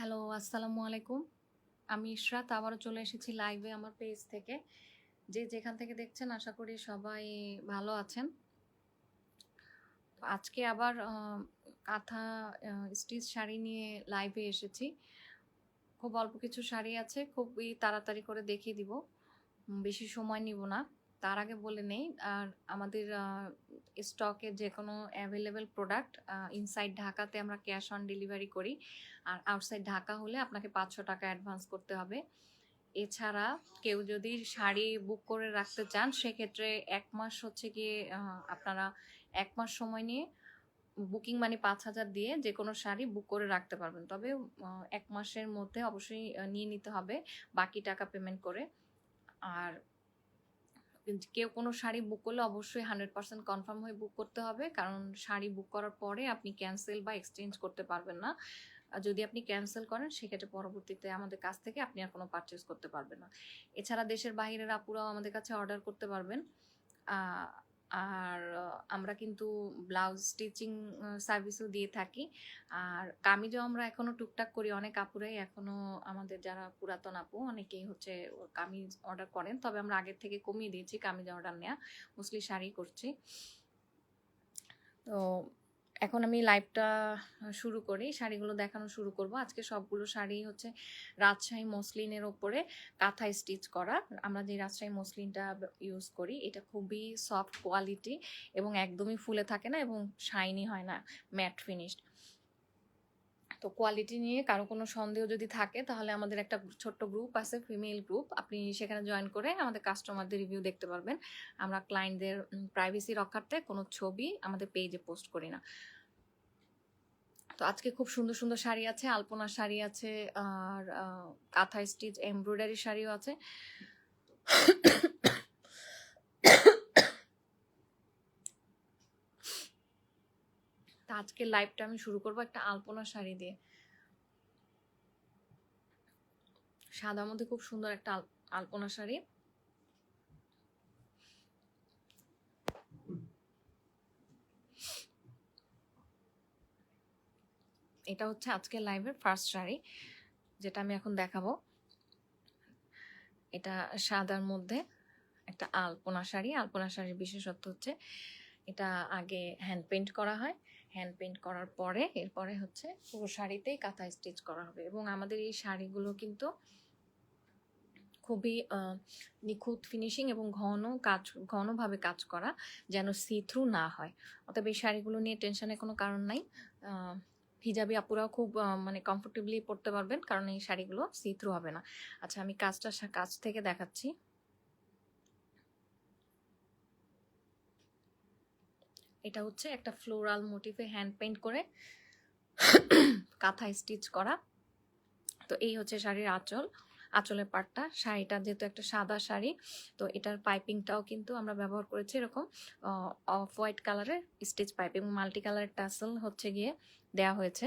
Hello, আসসালামু আলাইকুম। আমি ইশরাত, আবারও চলে এসেছি লাইভে আমার পেজ থেকে। যে যেখান থেকে দেখছেন, আশা করি সবাই ভালো আছেন। আজকে আবার কাঁথা স্টিচ শাড়ি নিয়ে লাইভে এসেছি। খুব অল্প কিছু শাড়ি আছে, খুবই তাড়াতাড়ি করে দেখিয়ে দিব। বেশি সময় নিব না। তার আগে বলে নেই, আর আমাদের স্টকে যে কোনো অ্যাভেলেবেল প্রোডাক্ট ইনসাইড ঢাকাতে আমরা ক্যাশ অন ডেলিভারি করি। আর আউটসাইড ঢাকা হলে আপনাকে পাঁচশো টাকা অ্যাডভান্স করতে হবে। এছাড়া কেউ যদি শাড়ি বুক করে রাখতে চান, সেক্ষেত্রে এক মাস হচ্ছে গিয়ে আপনারা এক মাস সময় নিয়ে বুকিং মানে পাঁচ হাজার দিয়ে যে কোনো শাড়ি বুক করে রাখতে পারবেন। তবে এক মাসের মধ্যে অবশ্যই নিয়ে নিতে হবে বাকি টাকা পেমেন্ট করে। আর কেউ কোনো শাড়ি বুক করলে অবশ্যই হান্ড্রেড পার্সেন্ট কনফার্ম হয়ে বুক করতে হবে। কারণ শাড়ি বুক করার পরে আপনি ক্যান্সেল বা এক্সচেঞ্জ করতে পারবেন না। যদি আপনি ক্যান্সেল করেন, সেক্ষেত্রে পরবর্তীতে আমাদের কাছ থেকে আপনি আর কোনো পারচেস করতে পারবেন না। এছাড়া দেশের বাইরের আপুরাও আমাদের কাছে অর্ডার করতে পারবেন। আর আমরা কিন্তু ব্লাউজ স্টিচিং সার্ভিসও দিয়ে থাকি। আর কামিজও আমরা এখনও টুকটাক করি, অনেক আপুরাই এখনও আমাদের যারা পুরাতন আপু, অনেকেই হচ্ছে কামিজ অর্ডার করেন। তবে আমরা আগের থেকে কমিয়ে দিয়েছি কামিজ অর্ডার নেওয়া মোস্টলি শাড়ি করছি। তো এখন আমি লাইভটা শুরু করি। শাড়িগুলো দেখানো শুরু করব। আজকে সবগুলো শাড়ি হচ্ছে রাজশাহী মসলিনের ওপরে কাঁথা স্টিচ করা। আমরা যে রাজশাহী মসলিনটা ইউজ করি, এটা খুবই সফট কোয়ালিটি এবং একদমই ফুলে থাকে না এবং শাইনি হয় না ম্যাট ফিনিশড তো কোয়ালিটি নিয়ে কারও কোনো সন্দেহ যদি থাকে, তাহলে আমাদের একটা ছোট্ট গ্রুপ আছে ফিমেল গ্রুপ আপনি সেখানে জয়েন করে আমাদের কাস্টমারদের রিভিউ দেখতে পারবেন। আমরা ক্লায়েন্টদের প্রাইভেসি রক্ষার্থে কোনো ছবি আমাদের পেজে পোস্ট করি না। তো আজকে খুব সুন্দর সুন্দর শাড়ি আছে আলপনা শাড়ি আছে, আর কাঁথা স্টিচ এমব্রয়ডারি শাড়িও আছে। আজকে লাইভটা আমি শুরু করব একটা আলপনা শাড়ি দিয়ে। সাদার মধ্যে খুব সুন্দর একটা আলপনা শাড়ি। এটা হচ্ছে আজকে লাইভের ফার্স্ট শাড়ি, যেটা আমি এখন দেখাবো। এটা সাদার মধ্যে একটা আলপনা শাড়ি। আলপনা শাড়ির বিশেষত্ব হচ্ছে এটা আগে হ্যান্ড পেইন্ট করা হয়। হ্যান্ড পেন্ট করার পরে এরপরে হচ্ছে পুরো শাড়িতেই কাঁথা স্টিচ করা হবে। এবং আমাদের এই শাড়িগুলো কিন্তু খুবই নিখুঁত ফিনিশিং এবং ঘন কাজ, ঘনভাবে কাজ করা যেন সি থ্রু না হয়। অতএব এই শাড়িগুলো নিয়ে টেনশনের কোনো কারণ নাই। হিজাবি আপুরাও খুব মানে কমফোর্টেবলি পরতে পারবেন কারণ এই শাড়িগুলো সি থ্রু হবে না। আচ্ছা আমি কাজটা কাজ থেকে দেখাচ্ছি। এটা হচ্ছে একটা ফ্লোরাল মোটিভে হ্যান্ড পেন্ট করে কাঁথা স্টিচ করা। তো এই হচ্ছে শাড়ির আঁচল। আঁচলের পাটটা, শাড়িটা যেহেতু একটা সাদা শাড়ি, তো এটার পাইপিংটাও কিন্তু আমরা ব্যবহার করেছি এরকম অফ হোয়াইট কালারের স্টিচ পাইপ এবং মাল্টি কালারের টাসেল হচ্ছে গিয়ে দেয়া হয়েছে।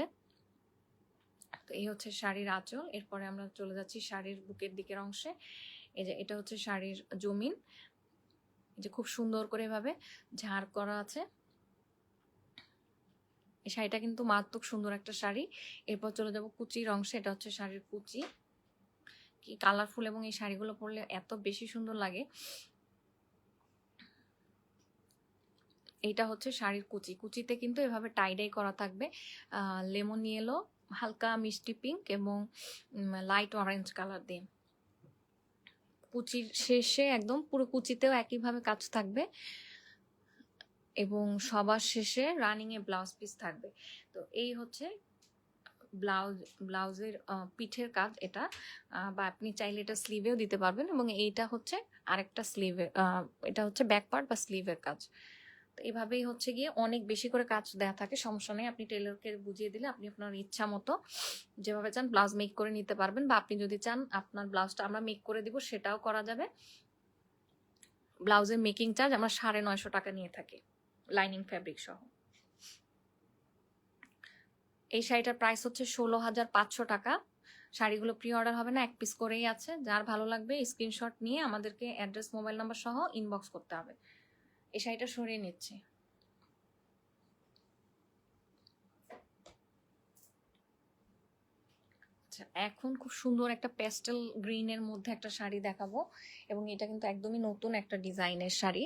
তো এই হচ্ছে শাড়ির আঁচল। এরপরে আমরা চলে যাচ্ছি শাড়ির বুকের দিকের অংশে। এই যে এটা হচ্ছে শাড়ির জমিন। যে খুব সুন্দর করে এভাবে ঝাড় করা আছে। এই শাড়িটা কিন্তু মারাত্মক সুন্দর একটা শাড়ি। এরপর চলে যাব কুচির অংশে, এটা হচ্ছে শাড়ির কুচি। কি কালারফুল এবং এই শাড়িগুলো পরলে এত বেশি সুন্দর লাগে। এইটা হচ্ছে শাড়ির কুচি। কুচিতে কিন্তু এভাবে টাইডাই করা থাকবে। লেমন ইয়েলো হালকা মিষ্টি পিঙ্ক এবং লাইট অরেঞ্জ কালার দিয়ে। কুচির শেষে একদম পুরো কুচিতেও একইভাবে কাজ থাকবে। এবং সবার শেষে রানিং এ ব্লাউজ পিস থাকবে। তো এই হচ্ছে ব্লাউজ ব্লাউজের পিঠের কাজ এটা। বা আপনি চাইলে এটা স্লিভেও দিতে পারবেন এবং এইটা হচ্ছে আরেকটা স্লিভে এটা হচ্ছে ব্যাক পার্ট বা স্লিভের কাজ। তো এভাবেই হচ্ছে গিয়ে অনেক বেশি করে কাজ দেওয়া থাকে। সমস্যা নেই, আপনি টেলরকে বুঝিয়ে দিলে আপনি আপনার ইচ্ছা মতো যেভাবে চান ব্লাউজ মেক করে নিতে পারবেন বা আপনি যদি চান আপনার ব্লাউজটা আমরা মেক করে দিব, সেটাও করা যাবে। ব্লাউজের মেকিং চার্জ আমরা সাড়ে নয়শো টাকা নিয়ে থাকি। লাইনিং ফ্যাব্রিক সহ। এই শাড়িটার প্রাইস হচ্ছে ষোলো হাজার পাঁচশো টাকা। শাড়িগুলো প্রি অর্ডার হবে না, এক পিস করেই আছে। যার ভালো লাগবে স্ক্রিনশট নিয়ে আমাদেরকে অ্যাড্রেস মোবাইল নাম্বার সহ ইনবক্স করতে হবে। এই শাড়িটা সরিয়ে নিচ্ছি। আচ্ছা এখন খুব সুন্দর একটা পেস্টেল গ্রিনের মধ্যে একটা শাড়ি দেখাবো। এবং এটা কিন্তু একদমই নতুন একটা ডিজাইনের শাড়ি।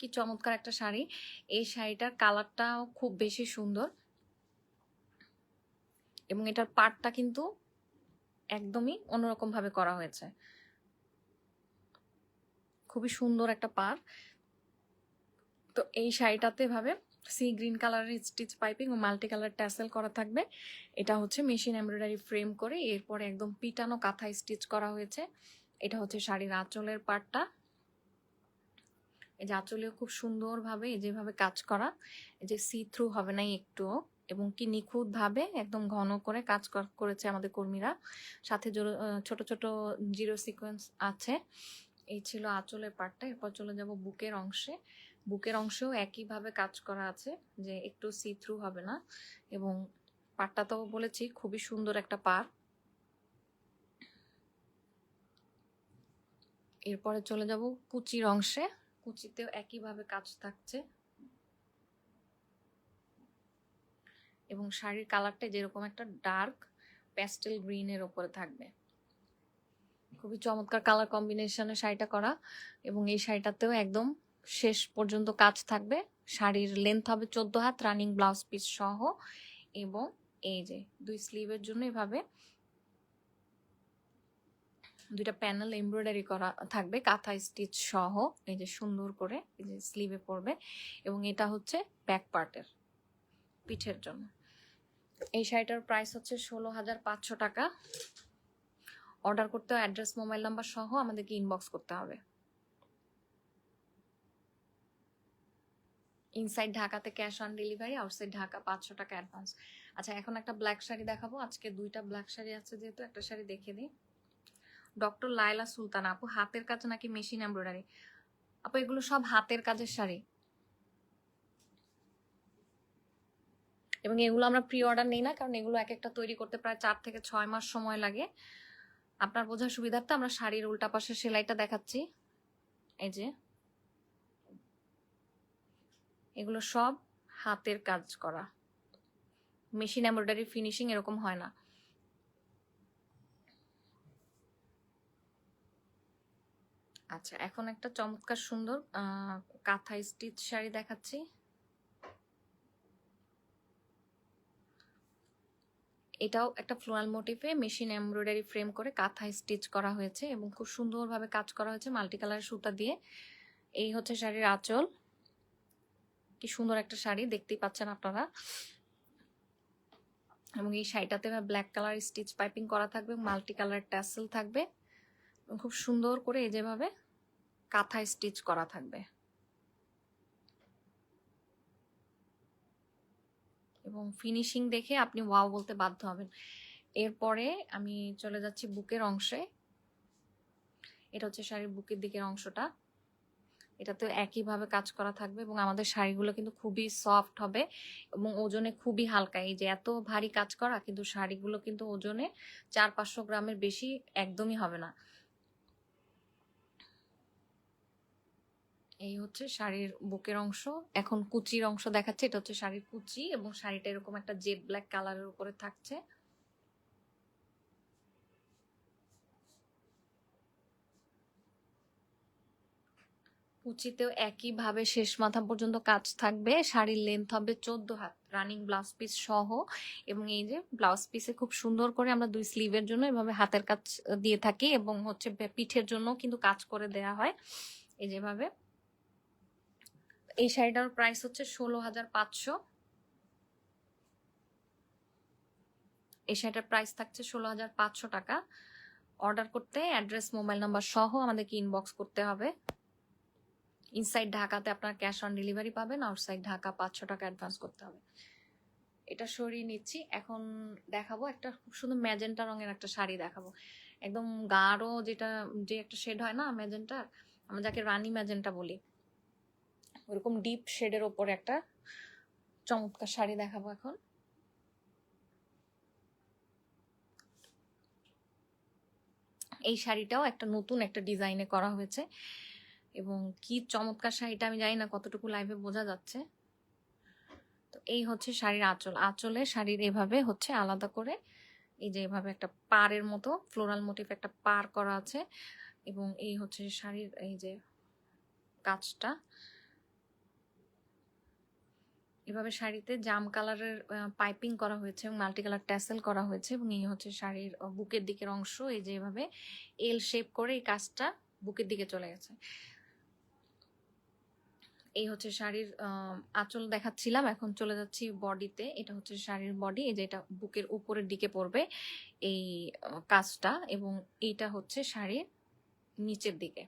কি চমৎকার একটা শাড়ি। এই শাড়িটার কালারটাও খুব বেশি সুন্দর। এবং এটার পাটটা কিন্তু একদমই অন্যরকম ভাবে করা হয়েছে। খুবই সুন্দর একটা পার তো এই শাড়িটাতে ভাবে সি গ্রিন কালারের স্টিচ পাইপিং ও মাল্টি কালার ট্যাসেল করা থাকবে। এটা হচ্ছে মেশিন এমব্রয়ডারি ফ্রেম করে এরপরে একদম পিটানো কাঁথা স্টিচ করা হয়েছে। এটা হচ্ছে শাড়ির আঁচলের পাটটা। এই যে আঁচলেও খুব সুন্দরভাবে এই যেভাবে কাজ করা, এই যে সি থ্রু হবে না একটুও, এবং কি নিখুঁতভাবে একদম ঘন করে কাজ কর- করেছে আমাদের কর্মীরা। সাথে ছোট ছোট জিরো সিকোয়েন্স আছে। এই ছিল আঁচলের পার্টটা এরপর চলে যাব বুকের অংশে। বুকের অংশেও একইভাবে কাজ করা আছে, যে একটু সি থ্রু হবে না। এবং পাটটা তো বলেছি, খুবই সুন্দর একটা পার এরপরে চলে যাব কুচির অংশে। কুচিতেও একইভাবে কাজ থাকছে। এবং শাড়ির কালারটা যেরকম একটা ডার্ক, প্যাস্টেল গ্রিনের ওপরে থাকবে। খুবই চমৎকার কালার কম্বিনেশনে শাড়িটা করা এবং এই শাড়িটাতেও একদম শেষ পর্যন্ত কাজ থাকবে। শাড়ির লেন্থ হবে চোদ্দ হাত রানিং ব্লাউজ পিস সহ এবং এই যে দুই স্লিভের জন্য এভাবে দুইটা প্যানেল এমব্রয়ডারি করা থাকবে, কাঁথা স্টিচ সহ, এই যে সুন্দর করে, এই যে স্লিভে পড়বে, এবং এটা হচ্ছে ব্যাক পার্টের পিঠের জন্য। এই শাড়িটার প্রাইস হচ্ছে ষোলো হাজার পাঁচশো টাকা। অর্ডার করতে অ্যাড্রেস মোবাইল নাম্বার সহ আমাদেরকে ইনবক্স করতে হবে। ইনসাইড ঢাকাতে cash on delivery outside Dhaka পাঁচশো টাকা অ্যাডভান্স আচ্ছা এখন একটা ব্ল্যাক শাড়ি দেখাবো। আজকে দুইটা ব্ল্যাক শাড়ি আছে যেহেতু, একটা শাড়ি দেখে দিই। ডক্টর লায়লা সুলতান আপু, হাতের কাজ নাকি মেশিন এমব্রয়ডারি? আপু, এগুলো সব হাতের কাজের শাড়ি। এবং এগুলো আমরা প্রি অর্ডার নেই না, কারণ এগুলো এক একটা তৈরি করতে প্রায় চার থেকে ছয় মাস সময় লাগে। আপনার বোঝার সুবিধার্থে আমরা শাড়ির উল্টা পাশের সেলাইটা দেখাচ্ছি। এই যে। এগুলো সব হাতের কাজ করা। মেশিন এমব্রয়ডারি ফিনিশিং এরকম হয় না। আচ্ছা এখন একটা চমৎকার সুন্দর কাঁথা স্টিচ শাড়ি দেখাচ্ছি। এটাও একটা ফ্লোয়াল মোটিভে মেশিন এমব্রয়ডারি ফ্রেম করে কাঁথা স্টিচ করা হয়েছে এবং খুব সুন্দরভাবে কাজ করা হয়েছে মাল্টি কালার সুতা দিয়ে। এই হচ্ছে শাড়ির আঁচল। কি সুন্দর একটা শাড়ি, দেখতেই পাচ্ছেন আপনারা। এবং এই শাড়িটাতে ব্ল্যাক কালার স্টিচ পাইপিং করা থাকবে মাল্টি কালার ট্যাসেল থাকবে। খুব সুন্দর করে এই যেভাবে কাঁথা স্টিচ করা থাকবে। এবং ফিনিশিং দেখে আপনি ওয়াও বলতে বাধ্য হবেন। এরপরে আমি চলে যাচ্ছি বুকের অংশে। এটা হচ্ছে শাড়ির বুকের দিকের অংশটা। এটাতে একইভাবে কাজ করা থাকবে এবং আমাদের শাড়িগুলো কিন্তু খুবই সফট হবে এবং ওজনে খুবই হালকা। এই যে এত ভারী কাজ করা কিন্তু শাড়িগুলো কিন্তু ওজনে চার পাঁচশো গ্রামের বেশি একদমই হবে না। এই হচ্ছে শাড়ির বুকের অংশ। এখন কুচির অংশ দেখাচ্ছে, এটা হচ্ছে শাড়ির কুচি এবং শাড়িটা এরকম একটা জেড ব্ল্যাক কালারের উপরে থাকছে। কুচিতেও একইভাবে শেষ মাথা পর্যন্ত কাজ থাকবে। শাড়ির লেন্থ হবে চোদ্দ হাত রানিং ব্লাউজ পিস সহ এবং এই যে ব্লাউজ পিসে খুব সুন্দর করে আমরা দুই স্লিভের জন্য এভাবে হাতের কাজ দিয়ে থাকি এবং হচ্ছে পিঠের জন্য কিন্তু কাজ করে দেয়া হয়। এই যেভাবে এই শাড়িটার প্রাইস হচ্ছে ষোলো হাজার পাঁচশো। এই শাড়িটার প্রাইস থাকছে ষোলো হাজার পাঁচশো টাকা। অর্ডার করতে অ্যাড্রেস মোবাইল নাম্বার সহ আমাদেরকে ইনবক্স করতে হবে। ইনসাইড ঢাকাতে আপনার ক্যাশ অন ডেলিভারি পাবেন আউটসাইড ঢাকা পাঁচশো টাকা অ্যাডভান্স করতে হবে। এটা সরিয়ে নিচ্ছি। এখন দেখাবো একটা খুব সুন্দর ম্যাজেন্টা রঙের একটা শাড়ি দেখাবো। একদম গাঢ় যেটা, যে একটা শেড হয় না ম্যাজেন্টার আমরা যাকে রানী ম্যাজেন্টা বলি। ওরকম ডিপ শেডের ওপরে একটা চমৎকার শাড়ি দেখাবো এখন। এই শাড়িটাও একটা নতুন একটা ডিজাইনে করা হয়েছে এবং কি চমৎকার শাড়িটা আমি জানি না কতটুকু লাইভে বোঝা যাচ্ছে। তো এই হচ্ছে শাড়ির আঁচল। আঁচলে শাড়ির এভাবে হচ্ছে আলাদা করে এই যে এভাবে একটা পাড়ের মতো ফ্লোরাল মোটিভ একটা পার করা আছে এবং এই হচ্ছে শাড়ির এই যে কাজটা। এভাবে শাড়িতে জাম কালারের পাইপিং করা হয়েছে এবং মাল্টি কালার ট্যাসেল করা হয়েছে এবং এই হচ্ছে শাড়ির বুকের দিকের অংশ। এই যে এভাবে এল শেপ করে এই কাজটা বুকের দিকে চলে গেছে। এই হচ্ছে শাড়ির আঁচল দেখাচ্ছিলাম। এখন চলে যাচ্ছি বডিতে। এটা হচ্ছে শাড়ির বডি। এই যে এটা বুকের উপরের দিকে পড়বে এই কাজটা এবং এইটা হচ্ছে শাড়ির নিচের দিকে।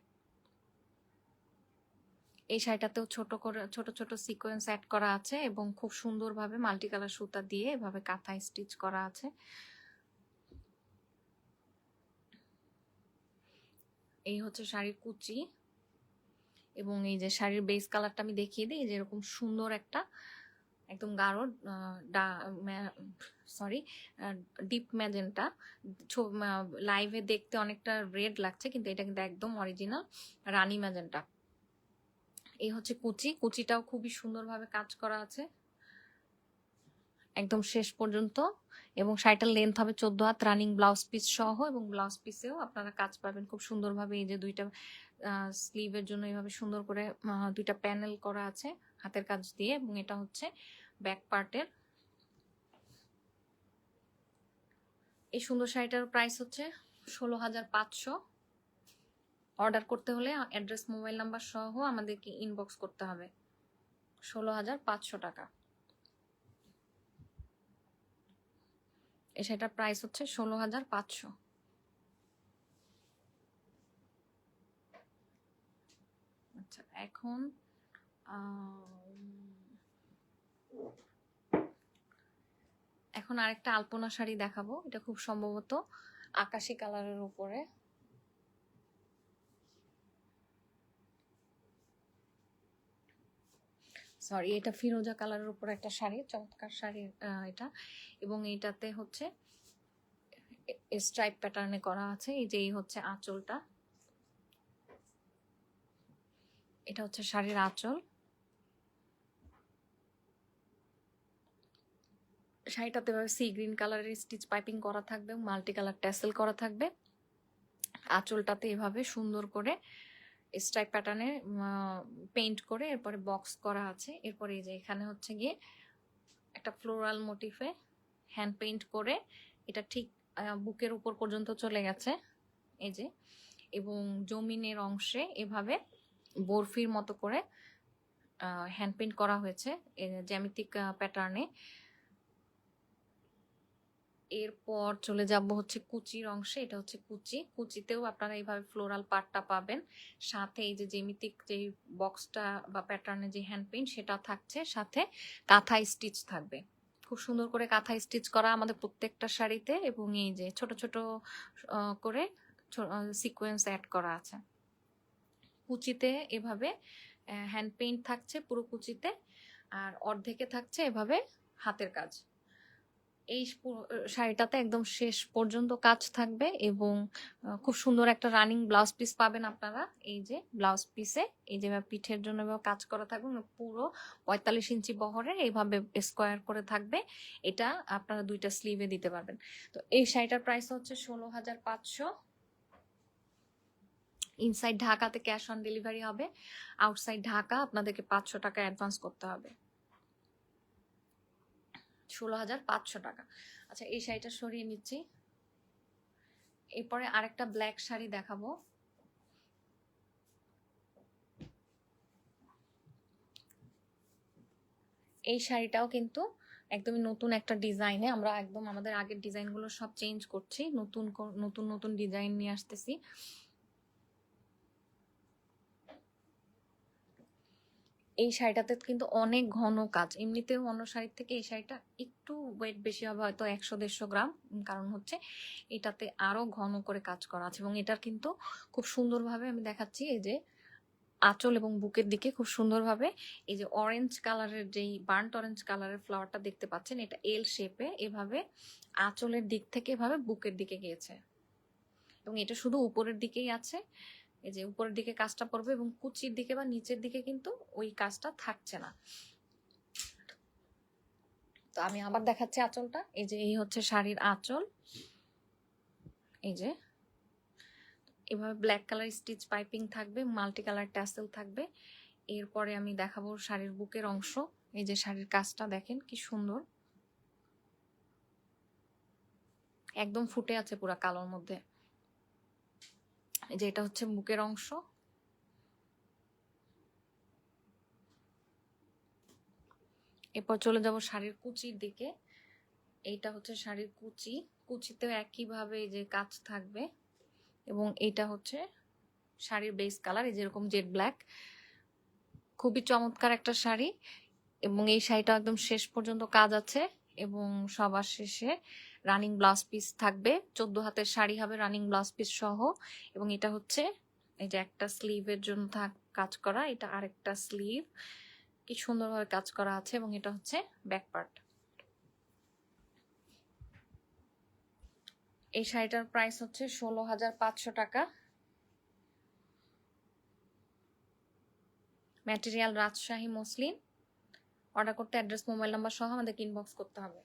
এই শাড়িটাতেও ছোট করে, ছোট ছোট সিকোয়েন্স অ্যাড করা আছে এবং খুব সুন্দরভাবে মাল্টি কালার সুতা দিয়ে এভাবে কাঁথা স্টিচ করা আছে। এই হচ্ছে শাড়ির কুচি এবং এই যে শাড়ির বেস কালারটা আমি দেখিয়ে দিই যে এরকম সুন্দর একটা একদম গাঢ় সরি ডিপ ম্যাজেন্টা লাইভে দেখতে অনেকটা রেড লাগছে, কিন্তু এটা কিন্তু একদম অরিজিনাল রানী ম্যাজেন্টা এই হচ্ছে কুচি। কুচিটাও খুবই সুন্দরভাবে কাজ করা আছে। একদম শেষ পর্যন্ত। এবং শাড়িটার লেন্থ হবে চোদ্দ হাত রানিং ব্লাউজ পিস সহ এবং ব্লাউজ পিসেও আপনারা কাজ পাবেন খুব সুন্দরভাবে। এই যে দুইটা স্লিভের জন্য এইভাবে সুন্দর করে দুইটা প্যানেল করা আছে হাতের কাজ দিয়ে এবং এটা হচ্ছে ব্যাক পার্টের এই সুন্দর শাড়িটার প্রাইস হচ্ছে ষোলো হাজার পাঁচশো। অর্ডার করতে হলে অ্যাড্রেস, মোবাইল নাম্বার সহ আমাদেরকে ইনবক্স করতে হবে। ষোলো হাজার পাঁচশো টাকা। সেটার প্রাইস হচ্ছে ষোলো হাজার পাঁচশো। আচ্ছা এখন এখন আরেকটা আলপনা শাড়ি দেখাবো। এটা খুব সম্ভবত আকাশি কালারের উপরে। সরি এটা ফিরোজা কালারের উপর একটা শাড়ি, চমৎকার শাড়ি এটা। এবং এটাতে হচ্ছে স্ট্রাইপ প্যাটার্নে করা আছে, এই যে এই হচ্ছে আঁচলটা। এটা হচ্ছে শাড়ির আঁচল। শাড়িটাতে সি গ্রিন কালারের স্টিচ পাইপিং করা থাকবে মাল্টি কালার ট্যাসেল করা থাকবে। আঁচলটাতে এভাবে সুন্দর করে স্ট্রাইপ প্যাটার্নে পেইন্ট করে এরপরে বক্স করা আছে। এরপরে এই যে এখানে হচ্ছে গিয়ে একটা ফ্লোরাল মোটিফে হ্যান্ড পেইন্ট করে এটা ঠিক বুকের উপর পর্যন্ত চলে গেছে। এই যে, এবং জমিনের অংশে এভাবে বরফির মতো করে হ্যান্ড পেইন্ট করা হয়েছে। জ্যামিতিক প্যাটার্নে। এরপর চলে যাব হচ্ছে কুচির অংশে, এটা হচ্ছে কুচি। কুচিতেও আপনারা এইভাবে ফ্লোরাল পার্টটা পাবেন। সাথে এই যে জেমিতিক যে বক্সটা বা প্যাটার্নে যে হ্যান্ড পেইন্ট সেটা থাকছে। সাথে কাঁথা স্টিচ থাকবে। খুব সুন্দর করে কাঁথা স্টিচ করা আমাদের প্রত্যেকটা শাড়িতে এবং এই যে ছোট ছোট করে সিকোয়েন্স অ্যাড করা আছে। কুচিতে এভাবে হ্যান্ড পেইন্ট থাকছে পুরো কুচিতে। আর অর্ধেকে থাকছে এভাবে হাতের কাজ। এই শাড়িটাতে একদম শেষ পর্যন্ত কাজ থাকবে এবং খুব সুন্দর একটা রানিং ব্লাউজ পিস পাবেন আপনারা। এই যে ব্লাউজ পিসে, এই যে পিঠের জন্য কাজ করা থাকবে পুরো পঁয়তাল্লিশ ইঞ্চি বহরের এইভাবে স্কোয়ার করে থাকবে। এটা আপনারা দুইটা স্লিভে দিতে পারবেন। তো এই শাড়িটার প্রাইস হচ্ছে ষোলো হাজার পাঁচশো। ইনসাইড ঢাকাতে ক্যাশ অন ডেলিভারি হবে। আউটসাইড ঢাকা আপনাদেরকে পাঁচশো টাকা অ্যাডভান্স করতে হবে। ষোলো হাজার পাঁচশো টাকা। আচ্ছা এই শাড়িটা সরিয়ে নিচ্ছি। এরপরে আরেকটা ব্ল্যাক শাড়ি দেখাবো। এই শাড়িটাও কিন্তু একদমই নতুন একটা ডিজাইনে। আমরা একদম আমাদের আগের ডিজাইনগুলো সব চেঞ্জ করছি। নতুন নতুন নতুন ডিজাইন নিয়ে আসতেছি। এই শাড়িটাতে কিন্তু অনেক ঘন কাজ। এমনিতেও অন্য শাড়ির থেকে এই শাড়িটা একটু ওয়েট বেশি হবে হয়তো একশো, দেড়শো গ্রাম। কারণ হচ্ছে এটাতে আরও ঘন করে কাজ করা আছে এবং এটার কিন্তু খুব সুন্দরভাবে আমি দেখাচ্ছি এই যে আঁচল এবং বুকের দিকে খুব সুন্দরভাবে এই যে অরেঞ্জ কালারের যেই বার্ন্ট অরেঞ্জ কালারের ফ্লাওয়ারটা দেখতে পাচ্ছেন, এটা এল শেপে এভাবে আঁচলের দিক থেকে এভাবে বুকের দিকে গিয়েছে। এবং এটা শুধু উপরের দিকেই আছে। এই যে উপরের দিকে কাজটা পড়বে এবং কুচির দিকে বা নিচের দিকে কিন্তু ওই কাজটা থাকছে না। তো আমি আবার দেখাচ্ছি আঁচলটা। এই যে এই হচ্ছে শাড়ির আঁচল। এই যে এভাবে ব্ল্যাক কালার স্টিচ পাইপিং থাকবে মাল্টি কালার ট্যাসেল থাকবে। এরপরে আমি দেখাবো শাড়ির বুকের অংশ। এই যে শাড়ির কাজটা দেখেন কি সুন্দর। একদম ফুটে আছে পুরা কালোর মধ্যে। এই যে এটা হচ্ছে মুখের অংশ। এরপর চলে যাব শাড়ির কুচির দিকে। এইটা হচ্ছে শাড়ির কুচি। কুচিতেও একইভাবে এই যে কাজ থাকবে। এবং এইটা হচ্ছে শাড়ির বেস কালার এই যেরকম জেড ব্ল্যাক খুবই চমৎকার একটা শাড়ি। এবং এই শাড়িটা একদম শেষ পর্যন্ত কাজ আছে। এবং সবার শেষে রানিং ব্লাউজ পিস থাকবে। চোদ্দ হাতের শাড়ি হবে রানিং ব্লাউজ পিস সহ। এবং এটা হচ্ছে, এই যে একটা স্লিভের জন্য থাক, কাজ করা, এটা আরেকটা স্লিভ কি সুন্দরভাবে কাজ করা আছে এবং এটা হচ্ছে ব্যাক পার্ট এই শাড়িটার প্রাইস হচ্ছে ষোলো হাজার পাঁচশো taka. Material Rajshahi, muslin. Order করতে অ্যাড্রেস মোবাইল নাম্বার সহ আমাদেরকে ইনবক্স করতে হবে।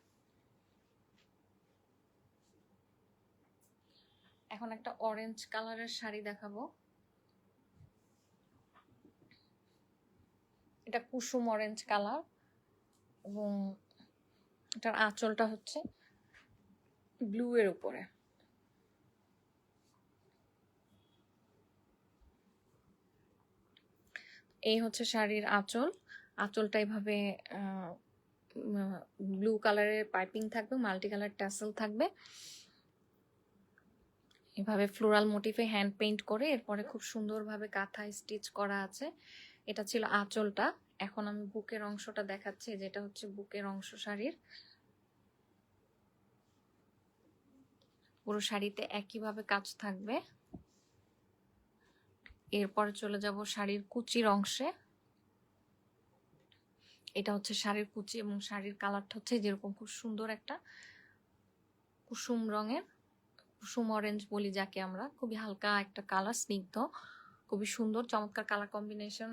এখন একটা অরেঞ্জ কালারের শাড়ি দেখাবো। এটা কুসুম অরেঞ্জ কালার এবং এটার আঁচলটা হচ্ছে ব্লু এর উপরে। এই হচ্ছে শাড়ির আঁচল। আঁচলটা এভাবে ব্লু কালারের পাইপিং থাকবে মাল্টি কালার ট্যাসেল থাকবে। এভাবে ফ্লোরাল মোটিফে হ্যান্ড পেইন্ট করে এরপরে খুব সুন্দরভাবে কাঁথা স্টিচ করা আছে। এটা ছিল আঁচলটা। এখন আমি বুকের অংশটা দেখাচ্ছি, যেটা হচ্ছে বুকের অংশ শাড়ির পুরো শাড়িতে একইভাবে কাজ থাকবে। এরপরে চলে যাব শাড়ির কুচির অংশে। এটা হচ্ছে শাড়ির কুচি এবং শাড়ির কালারটা হচ্ছে যেরকম খুব সুন্দর একটা কুসুম রঙের। কুসুম অরেঞ্জ বলি যাকে আমরা, খুবই হালকা একটা কালার স্নিগ্ধ, খুবই সুন্দর, চমৎকার কালার কম্বিনেশন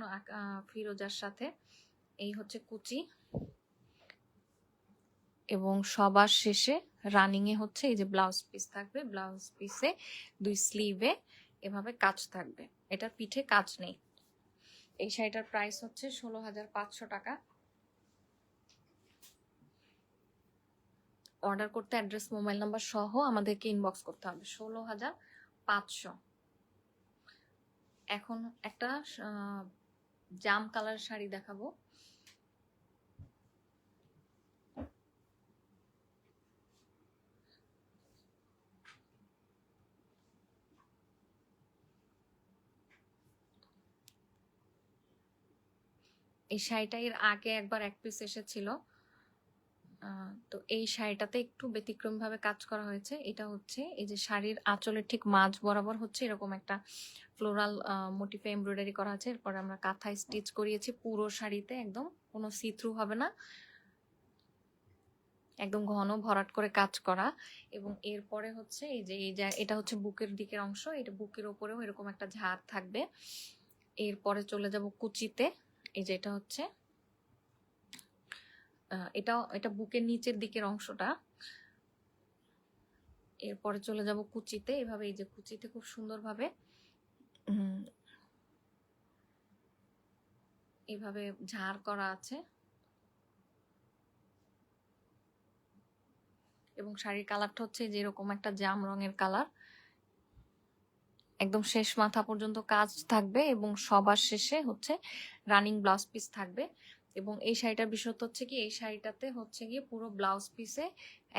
ফিরোজার সাথে। এই হচ্ছে কুচি। এবং সবার শেষে রানিংয়ে হচ্ছে এই যে ব্লাউজ পিস থাকবে। ব্লাউজ পিসে দুই স্লিভে এভাবে কাজ থাকবে। এটার পিঠে কাজ নেই। এই শাড়িটার প্রাইস হচ্ছে ষোলো হাজার পাঁচশো টাকা। অর্ডার করতে অ্যাড্রেস, মোবাইল নাম্বার সহ আমাদেরকে ইনবক্স করতে হবে। ষোলো হাজার পাঁচশো। এখন একটা জাম কালার শাড়ি দেখাবো। এই শাড়িটা এর আগে একবার এক পিস এসেছিল। তো এই শাড়িটাতে একটু ব্যতিক্রমভাবে কাজ করা হয়েছে। এটা হচ্ছে এই যে শাড়ির আঁচলের ঠিক মাঝ বরাবর হচ্ছে এরকম একটা ফ্লোরাল মোটিফে এমব্রয়ডারি করা আছে। এরপরে আমরা কাঁথায় স্টিচ করিয়েছি পুরো শাড়িতে, একদম কোনো সি থ্রু হবে না। একদম ঘন ভরাট করে কাজ করা। এবং এরপরে হচ্ছে এই যে এই যে, এটা হচ্ছে বুকের দিকের অংশ। এটা বুকের ওপরেও এরকম একটা ঝাড় থাকবে। এরপরে চলে যাব কুচিতে। এই যে এটা হচ্ছে এটা এটা বুকের নিচের দিকের অংশটা। এরপরে চলে যাব কুচিতে। এভাবে এই যে কুচিতে খুব সুন্দরভাবে এভাবে ঝাড় করা আছে। এবং শাড়ির কালারটা হচ্ছে যেরকম একটা জাম রঙের কালার। একদম শেষ মাথা পর্যন্ত কাজ থাকবে এবং সবার শেষে হচ্ছে রানিং ব্লাউজ পিস থাকবে। এবং এই শাড়িটার বিশেষত্ব হচ্ছে কি, এই শাড়িটাতে হচ্ছে গিয়ে পুরো ব্লাউজ পিসে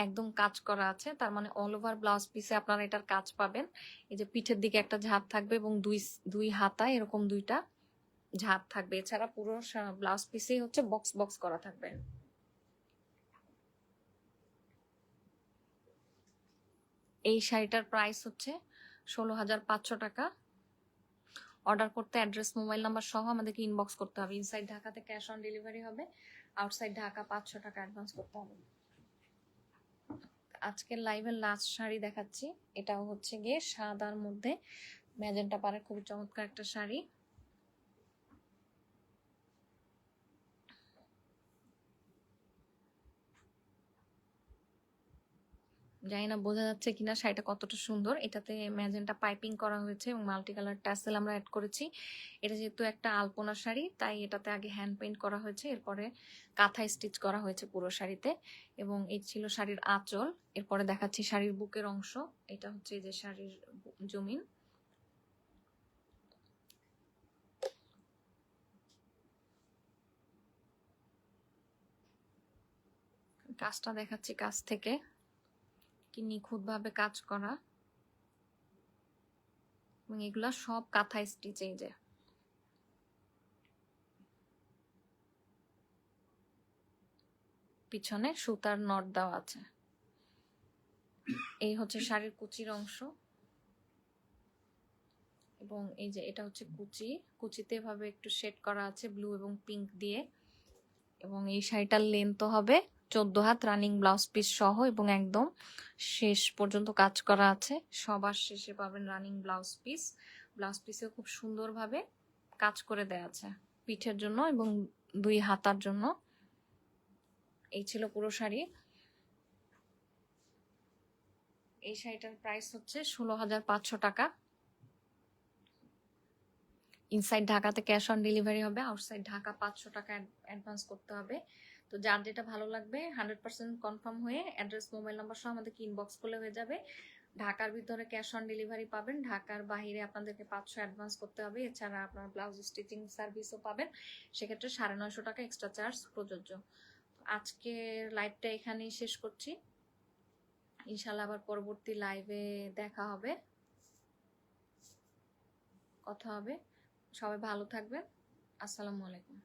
একদম কাজ করা আছে। তার মানে অল ওভার ব্লাউজ পিসে আপনারা এটার কাজ পাবেন। এই যে পিঠের দিকে একটা ঝাঁপ থাকবে এবং দুই দুই হাতা এরকম দুইটা ঝাঁপ থাকবে। এছাড়া পুরো ব্লাউজ পিসেই হচ্ছে বক্স বক্স করা থাকবে। এই শাড়িটার প্রাইস হচ্ছে ষোলো হাজার পাঁচশো টাকা। অর্ডার করতে অ্যাড্রেস, মোবাইল নাম্বার সহ আমাদেরকে ইনবক্স করতে হবে। ইনসাইড ঢাকাতে ক্যাশ অন ডেলিভারি হবে আউটসাইড ঢাকা পাঁচশো টাকা অ্যাডভান্স করতে হবে। আজকের লাইভের লাস্ট শাড়ি দেখাচ্ছি। এটাও হচ্ছে গিয়ে সাদার মধ্যে ম্যাজেন্টা পারে খুবই চমৎকার একটা শাড়ি। জানি না, বোঝা যাচ্ছে কিনা শাড়িটা কতটা সুন্দর। এটাতে ম্যাজেন্টা পাইপিং করা হয়েছে এবং মাল্টি কালার ট্যাসেল আমরা অ্যাড করেছি। এটা যেহেতু একটা আলপনা শাড়ি, তাই এটাতে আগে হ্যান্ড পেইন্ট করা হয়েছে, এরপরে কাঁথা স্টিচ করা হয়েছে পুরো শাড়িতে এবং এই ছিল শাড়ির আঁচল। এরপরে দেখাচ্ছি শাড়ির বুকের অংশ, এটা হচ্ছে যে শাড়ির জমিন। কাজটা দেখাচ্ছি কাছ থেকে। কি নিখুঁতভাবে কাজ করা? এবং এগুলা সব কাঁথা স্টিচ এই যে। পিছনে সুতার নট দেওয়া আছে। এই হচ্ছে শাড়ির কুচির অংশ। এবং এই যে এটা হচ্ছে কুচি। কুচিতে এভাবে একটু শেড করা আছে ব্লু এবং পিঙ্ক দিয়ে। এবং এই শাড়িটার লেন্থ হবে চোদ্দ হাত রানিং ব্লাউজ পিস সহ এবং একদম শেষ পর্যন্ত কাজ করা আছে। সবার শেষে পাবেন রানিং ব্লাউজ পিস। ব্লাউজ পিসে খুব সুন্দরভাবে কাজ করে দেওয়া আছে পিঠের জন্য এবং দুই হাতার জন্য। এই ছিল পুরো শাড়ি। এই শাড়িটার প্রাইস হচ্ছে ষোলো হাজার পাঁচশো টাকা। ইনসাইড ঢাকাতে ক্যাশ অন ডেলিভারি হবে, আউটসাইড ঢাকা পাঁচশো টাকা অ্যাডভান্স করতে হবে। তো যার যেটা ভালো লাগবে। হান্ড্রেড পার্সেন্ট কনফার্ম হয়ে অ্যাড্রেস মোবাইল নাম্বার সহ আমাদেরকে ইনবক্স করলে হয়ে যাবে। ঢাকার ভিতরে ক্যাশ অন ডেলিভারি পাবেন। ঢাকার বাইরে আপনাদেরকে পাঁচশো অ্যাডভান্স করতে হবে। এছাড়া আপনার ব্লাউজ স্টিচিং সার্ভিসও পাবেন। সেক্ষেত্রে সাড়ে নয়শো টাকা এক্সট্রা চার্জ প্রযোজ্য। আজকের লাইভটা এখানেই শেষ করছি। ইনশাল্লাহ আবার পরবর্তী লাইভে দেখা হবে। কথা হবে। সবাই ভালো থাকবেন। আসসালামু আলাইকুম।